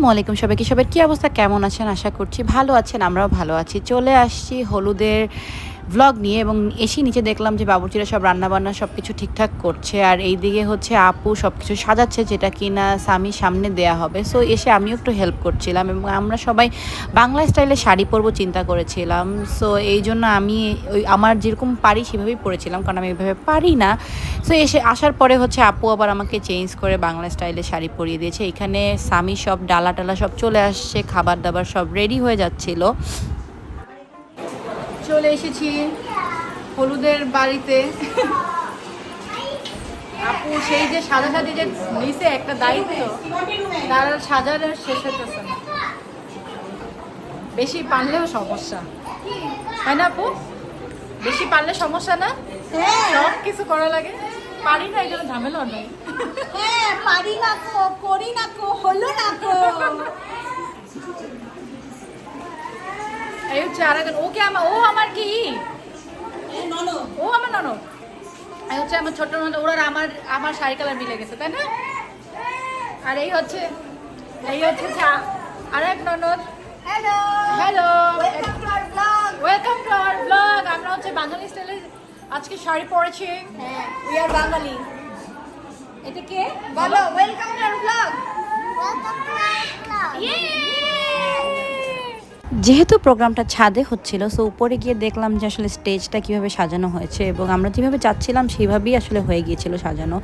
আসসালামু আলাইকুম সবাইকে। সবার কী অবস্থা? কেমন আছেন? আশা করছি ভালো আছেন, আমরাও ভালো আছি। চলে আসছি হলুদের ভ্লগ নিয়ে এবং এসে নিচে দেখলাম যে বাবুচিরা সব রান্নাবান্না সব কিছু ঠিকঠাক করছে। আর এই দিকে হচ্ছে আপু সব কিছু সাজাচ্ছে যেটা কিনা স্বামীর সামনে দেয়া হবে। সো এসে আমিও একটু হেল্প করছিলাম এবং আমরা সবাই বাংলা স্টাইলে শাড়ি পরবো চিন্তা করেছিলাম। সো এই জন্য আমি ওই আমার যেরকম পারি সেভাবেই পরেছিলাম কারণ আমি এভাবে পারি না। সো এসে আসার পরে হচ্ছে আপু আবার আমাকে চেঞ্জ করে বাংলা স্টাইলে শাড়ি পরিয়ে দিয়েছে। এখানে স্বামী সব ডালা টালা সব চলে আসছে, খাবার দাবার সব রেডি হয়ে যাচ্ছিল। চলে এসেছি হলুদের বাড়িতে। আপু সেই যে সাদি যে নিচে একটা দায়িত্ব তার আর সাজানোর শেষ হতেছে না। বেশি পারলেও সমস্যা। তাই না আপু? বেশি পারলে সমস্যা না? হ্যাঁ। সব কিছু করা লাগে। পারি না এই জন্য ঝামেলা নেই। হ্যাঁ পারি না কো করি না কো হলো না কো। এই হচ্ছে আরেকজন। ওকে আমার ও আমার কি? ও আমার ননদ। এই হচ্ছে আমার ছোট ননদ ওরা আর আমার আমার শাড়ি কালার মিলে গেছে তাই না? আর এই হচ্ছে এই হচ্ছে যা- আরেক ননদ। Hello hello welcome to our blog welcome to our blog আমরা হচ্ছে বাঙালি স্টাইলে আজকে শাড়ি পরেছি। হ্যাঁ উই আর বাঙালি। এটা কে? বলো ওয়েলকাম টু আওয়ার ব্লগ যেহেতু প্রোগ্রামটা ছাদে হচ্ছিল সো উপরে গিয়ে দেখলাম যে আসলে স্টেজটা কীভাবে সাজানো হয়েছে এবং আমরা যেভাবে চাচ্ছিলাম সেইভাবেই আসলে হয়ে গিয়েছিল সাজানো।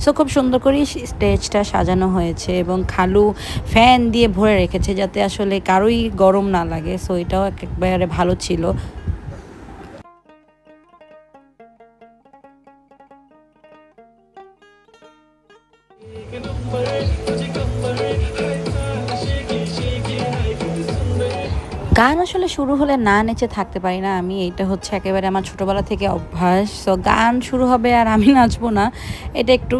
সো খুব সুন্দর করেই স্টেজটা সাজানো হয়েছে এবং খালু ফ্যান দিয়ে ভরে রেখেছে যাতে আসলে কারোই গরম না লাগে। সো এটাও একবারে ভালো ছিল। আসলে শুরু হলে না নেচে থাকতে পারি না আমি। এটা হচ্ছে একেবারে আমার ছোটোবেলা থেকে অভ্যাস। তো গান শুরু হবে আর আমি নাচবো না। এটা একটু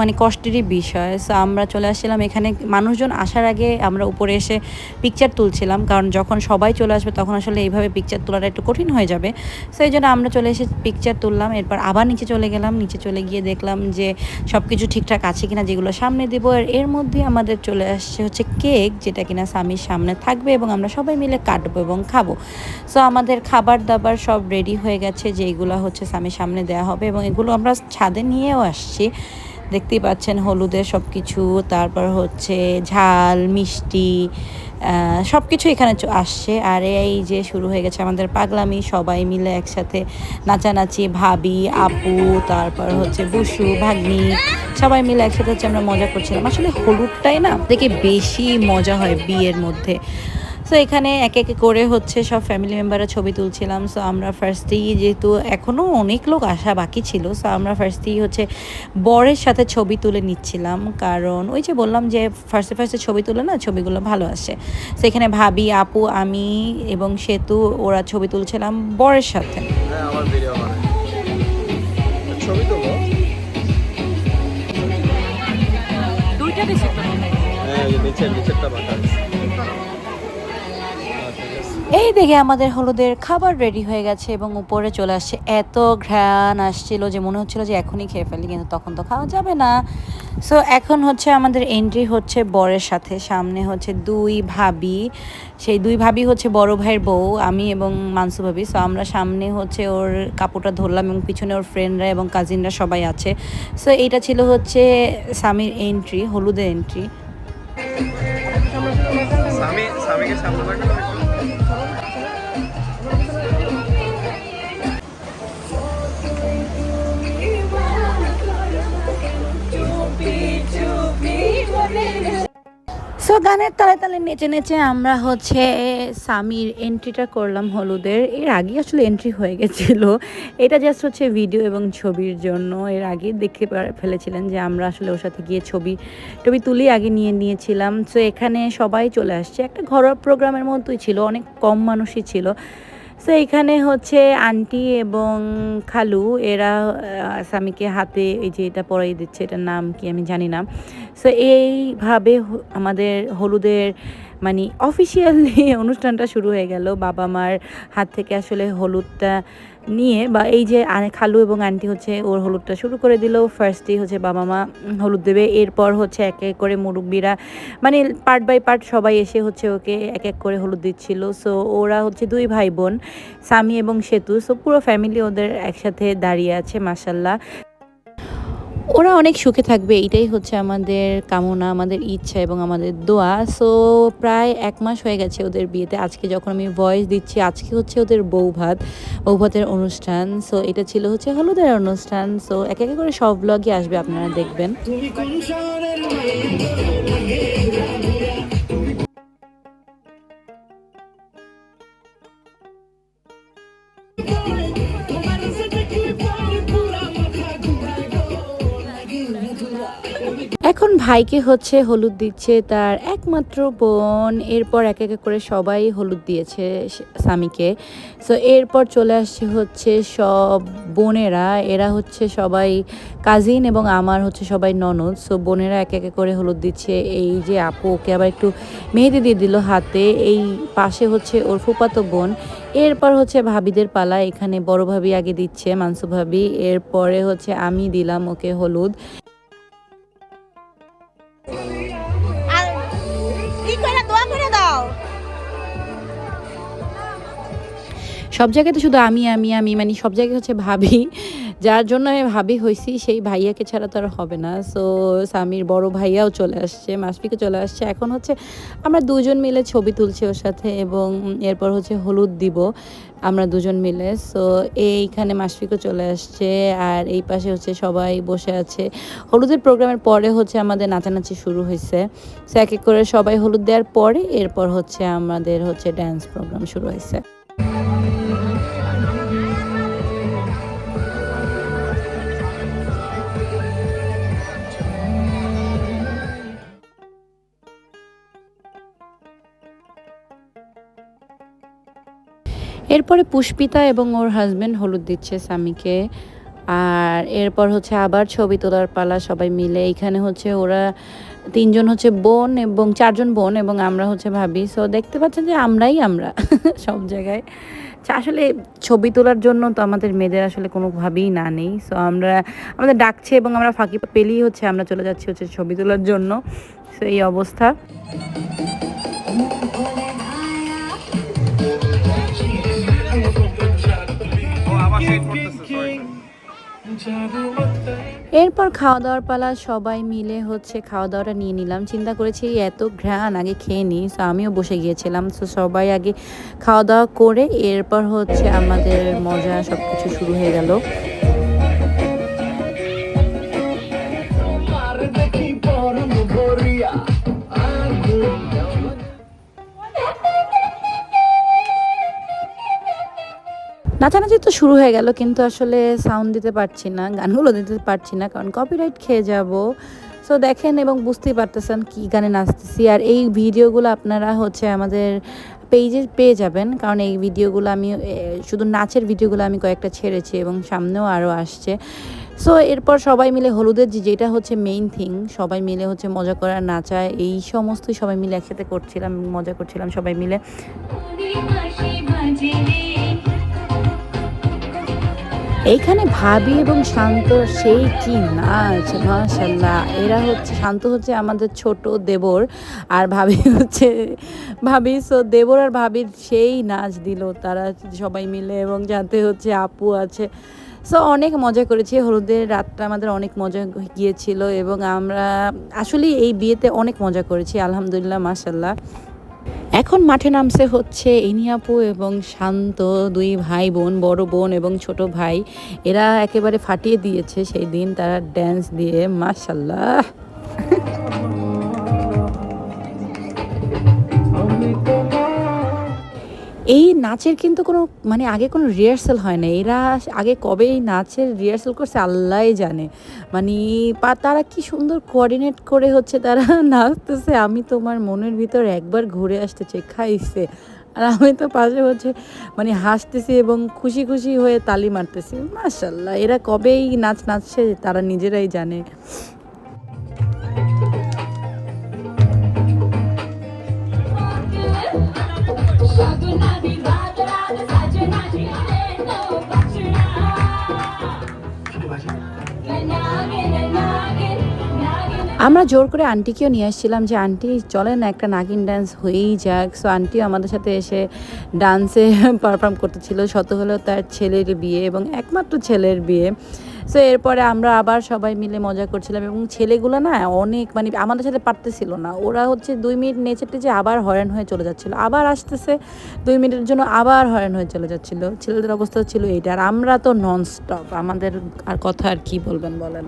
মানে কষ্টেরই বিষয়। সো আমরা চলে আসছিলাম এখানে। মানুষজন আসার আগে আমরা উপরে এসে পিকচার তুলছিলাম, কারণ যখন সবাই চলে আসবে তখন আসলে এইভাবে পিকচার তোলাটা একটু কঠিন হয়ে যাবে। সো এই জন্য আমরা চলে এসে পিকচার তুললাম, এরপর আবার নিচে চলে গেলাম। নিচে চলে গিয়ে দেখলাম যে সব কিছু ঠিকঠাক আছে কিনা যেগুলো সামনে দেবো। আর এর মধ্যে আমাদের চলে আসছে হচ্ছে কেক যেটা কিনা স্বামীর সামনে থাকবে এবং আমরা সবাই মিলে কাটবো এবং খাব। সো আমাদের খাবার দাবার সব রেডি হয়ে গেছে যে যেগুলো হচ্ছে স্বামীর সামনে দেওয়া হবে এবং এগুলো আমরা ছাদে নিয়েও আসছি। দেখতেই পাচ্ছেন হলুদের সব কিছু তারপর হচ্ছে ঝাল, মিষ্টি সব কিছু এখানে আসছে। আর এই যে শুরু হয়ে গেছে আমাদের পাগলামি, সবাই মিলে একসাথে নাচানাচি, ভাবি, আপু, তারপর হচ্ছে বসু, ভাগ্নি, সবাই মিলে একসাথে হচ্ছে আমরা মজা করছিলাম। আসলে হলুদটাই না থেকে বেশি মজা হয় বিয়ের মধ্যে। সো এখানে এক এক করে হচ্ছে সব ফ্যামিলি মেম্বাররা ছবি তুলছিলাম। সো আমরা ফার্স্টেই যেহেতু এখনও অনেক লোক আসা বাকি ছিল সো আমরা ফার্স্টেই হচ্ছে বরের সাথে ছবি তুলে নিচ্ছিলাম। কারণ ওই যে বললাম যে ফার্স্টে ফার্স্টে ছবি তুলে না ছবিগুলো ভালো আসে। সেখানে ভাবি আপু আমি এবং সেতু ওরা ছবি তুলছিলাম বরের সাথে। হ্যাঁ আমার ভিডিও বানায়। ছবি তোলো। দুইটা বেশি হ্যাঁ নিচেরটা বাঁকা এই দেখে আমাদের হলুদের খাবার রেডি হয়ে গেছে এবং উপরে চলে আসছে এত ঘ্রাণ আসছিল যে মনে হচ্ছিল যে এখনই খেয়ে ফেলি, কিন্তু তখন তো খাওয়া যাবে না। সো এখন হচ্ছে আমাদের এন্ট্রি হচ্ছে বরের সাথে, সামনে হচ্ছে দুই ভাবি। সেই দুই ভাবি হচ্ছে বড় ভাইয়ের বউ, আমি এবং মানসু ভাবি। সো আমরা সামনে হচ্ছে ওর কাপড়টা ধরলাম এবং পিছনে ওর ফ্রেন্ডরা এবং কাজিনরা সবাই আছে। সো এইটা ছিল হচ্ছে স্বামীর এন্ট্রি হলুদের এন্ট্রি স্বামী স্বামীকে সামনে না গানের তালে তালে নেচে নেচে আমরা হচ্ছে স্বামীর এন্ট্রিটা করলাম হলুদের। এর আগে আসলে এন্ট্রি হয়ে গেছিল। এটা জাস্ট হচ্ছে ভিডিও এবং ছবির জন্য। এর আগে দেখতে ফেলেছিলেন যে আমরা আসলে ওর সাথে গিয়ে ছবি টবি তুলি আগে নিয়ে নিয়েছিলাম। তো এখানে সবাই চলে আসছে। একটা ঘরোয়া প্রোগ্রামের মতোই ছিল, অনেক কম মানুষই ছিল। সো এখানে হচ্ছে আন্টি এবং খালু, এরা স্বামীকে হাতে এই যে এটা পরাই দিচ্ছে, এটার নাম কি আমি জানি না। সো এইভাবে আমাদের হলুদের মানে অফিসিয়ালি অনুষ্ঠানটা শুরু হয়ে গেল। বাবা মার হাত থেকে আসলে হলুদটা নিয়ে বা এই যে খালু এবং আন্টি হচ্ছে ওর হলুদটা শুরু করে দিল। ফার্স্টেই হচ্ছে বাবা মা হলুদ দেবে। এরপর হচ্ছে এক এক করে মুরব্বীরা মানে পার্ট বাই পার্ট সবাই এসে হচ্ছে ওকে এক এক করে হলুদ দিচ্ছিল। সো ওরা হচ্ছে দুই ভাই বোন স্বামী এবং সেতু। সো পুরো ফ্যামিলি ওদের একসাথে দাঁড়িয়ে আছে মাসাল্লাহ ওরা অনেক সুখে থাকবে, এটাই হচ্ছে আমাদের কামনা, আমাদের ইচ্ছা এবং আমাদের দোয়া। সো প্রায় এক মাস হয়ে গেছে ওদের বিয়েতে। আজকে যখন আমি ভয়েস দিচ্ছি, আজকে হচ্ছে ওদের বউ ভাত বৌভাত বৌভাতের অনুষ্ঠান। সো এটা ছিল হচ্ছে হলুদের অনুষ্ঠান। সো এক এক করে সব ব্লগই আসবে, আপনারা দেখবেন। এখন ভাইকে হচ্ছে হলুদ দিচ্ছে তার একমাত্র বোন। এরপর এক এক করে সবাই হলুদ দিয়েছে স্বামীকে সো এরপর চলে আসছে হচ্ছে সব বোনেরা। এরা হচ্ছে সবাই কাজিন এবং আমার হচ্ছে সবাই ননদ। সো বোনেরা এক এক করে হলুদ দিচ্ছে। এই যে আপু, ওকে আবার একটু মেহেদি দিয়ে দিল হাতে। এই পাশে হচ্ছে ওর ফুপাতো বোন। এরপর হচ্ছে ভাবিদের পালা। এখানে বড় ভাবি আগে দিচ্ছে, মানসু ভাবি। এরপরে হচ্ছে আমি দিলাম ওকে হলুদ। সব জায়গাতে শুধু আমি আমি আমি মানে সব জায়গায় হচ্ছে ভাবি। যার জন্য আমি ভাবি হয়েছি সেই ভাইয়াকে ছাড়া তো আর হবে না। সো স্বামীর বড় ভাইয়াও চলে আসছে মাসফিকে চলে আসছে। এখন হচ্ছে আমরা দুজন মিলে ছবি তুলছি ওর সাথে এবং এরপর হচ্ছে হলুদ দিব আমরা দুজন মিলে। সো এইখানে মাসফিকও চলে আসছে আর এই পাশে হচ্ছে সবাই বসে আছে। হলুদের প্রোগ্রামের পরে হচ্ছে আমাদের নাচানাচি শুরু হয়েছে সো এক এক করে সবাই হলুদ দেওয়ার পরে এরপর হচ্ছে আমাদের হচ্ছে ড্যান্স প্রোগ্রাম শুরু হয়েছে এরপরে পুষ্পিতা এবং ওর হাজবেন্ড হলুদ দিচ্ছে স্বামীকে। আর এরপর হচ্ছে আবার ছবি তোলার পালা সবাই মিলে। এখানে হচ্ছে ওরা তিনজন হচ্ছে বোন এবং চারজন বোন এবং আমরা হচ্ছে ভাবি। সো দেখতে পাচ্ছেন যে আমরাই আমরা সব জায়গায়। আসলে ছবি তোলার জন্য তো আমাদের মেয়েদের আসলে কোনোভাবেই না নেই। সো আমরা, আমাদের ডাকছে এবং আমরা ফাঁকি পেলেই হচ্ছে আমরা চলে যাচ্ছি হচ্ছে ছবি তোলার জন্য। সো এই অবস্থা। এরপর খাওয়া দাওয়ার পালা, সবাই মিলে হচ্ছে খাওয়া দাওয়াটা নিয়ে নিলাম। চিন্তা করেছি এত ঘ্রাণ, আগে খেয়ে নিই সো আমিও বসে গিয়েছিলাম। তো সবাই আগে খাওয়া দাওয়া করে, এরপর হচ্ছে আমাদের মজা সবকিছু শুরু হয়ে গেল। নাচানাচি তো শুরু হয়ে গেল, কিন্তু আসলে সাউন্ড দিতে পারছি না, গানগুলো দিতে পারছি না, কারণ কপিরাইট খেয়ে যাব। সো দেখেন এবং বুঝতেই পারতেছেন কি গানে নাচতেছি, আর এই ভিডিওগুলো আপনারা হচ্ছে আমাদের পেজে পেয়ে যাবেন, কারণ এই ভিডিওগুলো আমি শুধু নাচের ভিডিওগুলো আমি কয়েকটা ছেড়েছি এবং সামনেও আরও আসছে। সো এরপর সবাই মিলে হলুদের যে, যেটা হচ্ছে মেইন থিং সবাই মিলে হচ্ছে মজা করা, নাচা, এই সমস্তই সবাই মিলে একসাথে করছিলাম, মজা করছিলাম সবাই মিলে। এইখানে ভাবি এবং শান্ত, সেই কি নাচ মাশাল্লাহ এরা হচ্ছে, শান্ত হচ্ছে আমাদের ছোট দেবর আর ভাবি হচ্ছে, ভাবি, সো দেবর আর ভাবির সেই নাচ দিল। তারা সবাই মিলে এবং যাতে হচ্ছে আপু আছে। সো অনেক মজা করেছি। হলুদের রাতটা আমাদের অনেক মজা গিয়েছিল এবং আমরা আসলে এই বিয়েতে অনেক মজা করেছি, আলহামদুলিল্লাহ মাশাল্লাহ এখন মাঠে নামছে হচ্ছে ইনিয়াপু এবং শান্ত দুই ভাই বোন, বড় বোন এবং ছোট ভাই। এরা একেবারে ফাটিয়ে দিয়েছে সেই দিন, তারা ড্যান্স দিয়ে, মাশাল্লাহ। এই নাচের কিন্তু কোনো মানে আগে কোনো রিহার্সাল হয় না এরা আগে কবে এই নাচের রিহার্সাল করছে আল্লাহই জানে। মানে তারা কি সুন্দর কোঅর্ডিনেট করে হচ্ছে তারা নাচতেছে। আমি তোমার মনের ভিতর একবার ঘুরে আসতে চাই খাইছে। আর আমি তো পাশে হচ্ছে মানে হাসতেছি এবং খুশি খুশি হয়ে তালি মারতেছি। মাশাল্লাহ এরা কবেই নাচ নাচছে তারা নিজেরাই জানে। আমরা জোর করে আন্টিকেও নিয়ে আসছিলাম যে, আন্টি, চলেন একটা নাগিন ডান্স হয়েই যাক। সো আন্টিও আমাদের সাথে এসে ডান্সে পারফর্ম করতেছিল। শত হলেও তার ছেলের বিয়ে এবং একমাত্র ছেলের বিয়ে। সো এরপরে আমরা আবার সবাই মিলে মজা করছিলাম এবং ছেলেগুলো না অনেক মানে আমাদের সাথে পারতেছিল না। ওরা হচ্ছে দুই মিনিট নেচে টেচে আবার হয়রান হয়ে চলে যাচ্ছিল। আবার আসতেছে, দুই মিনিটের জন্য আবার হয়রান হয়ে চলে যাচ্ছিল। ছেলেদের অবস্থা ছিল এইটা। আর আমরা তো নন স্টপ আমাদের আর কথা আর কি বলবেন বলেন?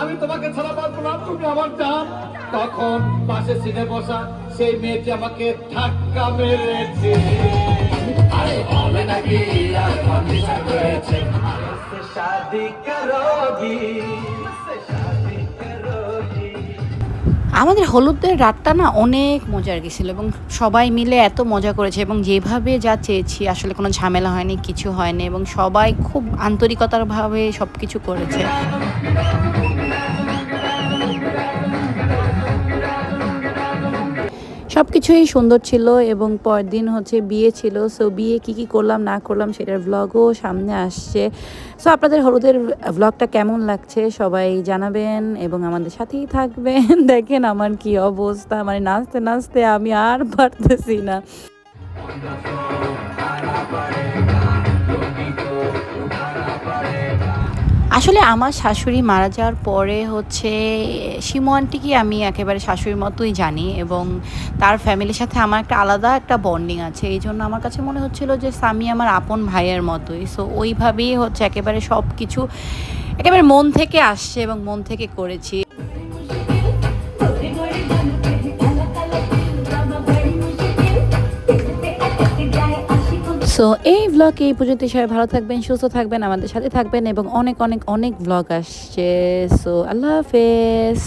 আমি তোমাকে ছাড়া পারব না তুমি আমার জান। তখন পাশে সিনে বসা সেই মেয়েটি আমাকে ধাক্কা মেরেছে। আরে হবে নাকি? আর কন্ডিশন রয়েছে শাদি করোগি। আমাদের হলুদের রাতটা না অনেক মজার গেছিল এবং সবাই মিলে এত মজা করেছে এবং যেভাবে যা চেয়েছি আসলে কোনো ঝামেলা হয়নি কিছু হয়নি এবং সবাই খুব আন্তরিকতার ভাবে সব কিছু করেছে। সব কিছুই সুন্দর ছিল এবং পরের দিন হচ্ছে বিয়ে ছিল। সো বিয়ে কি কি করলাম, না করলাম সেটার ব্লগও সামনে আসছে। সো আপনাদের হলুদের ব্লগটা কেমন লাগছে সবাই জানাবেন এবং আমাদের সাথেই থাকবেন। দেখেন আমার কি অবস্থা মানে নাচতে নাচতে আমি আর পারতেছি না। আসলে আমার শাশুড়ি মারা যাওয়ার পরে হচ্ছে শিমু আন্টিকে আমি একেবারে শাশুড়ির মতোই জানি এবং তার ফ্যামিলির সাথে আমার একটা আলাদা একটা বন্ডিং আছে। এই জন্য আমার কাছে মনে হচ্ছিল যে স্বামী আমার আপন ভাইয়ের মতোই। সো ওইভাবেই হচ্ছে একেবারে সব কিছু একেবারে মন থেকে আসছে এবং মন থেকে করেছি। সো এই ব্লগ এই পর্যন্ত সবাই ভালো থাকবেন, সুস্থ থাকবেন, আমাদের সাথে থাকবেন এবং অনেক অনেক অনেক ব্লগ আসছে। সো আল্লাহ হাফেজ।